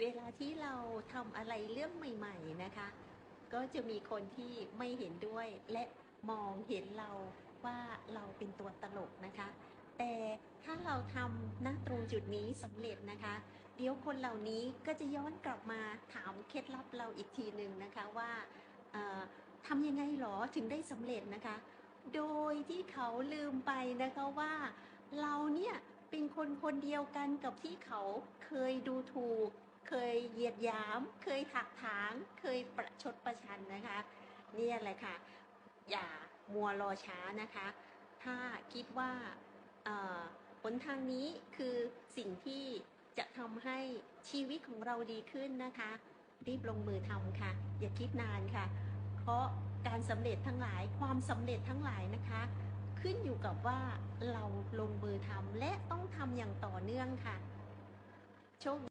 เวลาที่เราทำอะไรเรื่องใหม่ ๆนะคะ ก็จะมีคนที่ไม่เห็นด้วยและมองเห็นเราว่าเราเป็นตัวตลกนะคะ แต่ถ้าเราทำณตรงจุดนี้สำเร็จนะคะ เดี๋ยวคนเหล่านี้ก็จะย้อนกลับมาถามเคล็ดลับเราอีกทีหนึ่งนะคะว่าทำยังไงหรอถึงได้สำเร็จนะคะ โดยที่เขาลืมไปนะคะว่าเราเนี่ยเป็นคนคนเดียวกันกับที่เขาเคยดูถูก เคยเหยียดหยาม เคยถักถาง เคยประชดประชันนะคะเนี่ยแหละค่ะ อย่ามัวรอช้านะคะ ถ้าคิดว่าเอ่อหนทางนี้คือสิ่งที่จะทำให้ชีวิตของเราดีขึ้นนะคะ รีบลงมือทำค่ะ อย่าคิดนานค่ะ เพราะการสำเร็จทั้งหลายความสำเร็จทั้งหลายนะคะ ขึ้นอยู่กับว่าเราลงมือทำและต้องทำอย่างต่อเนื่องค่ะโชค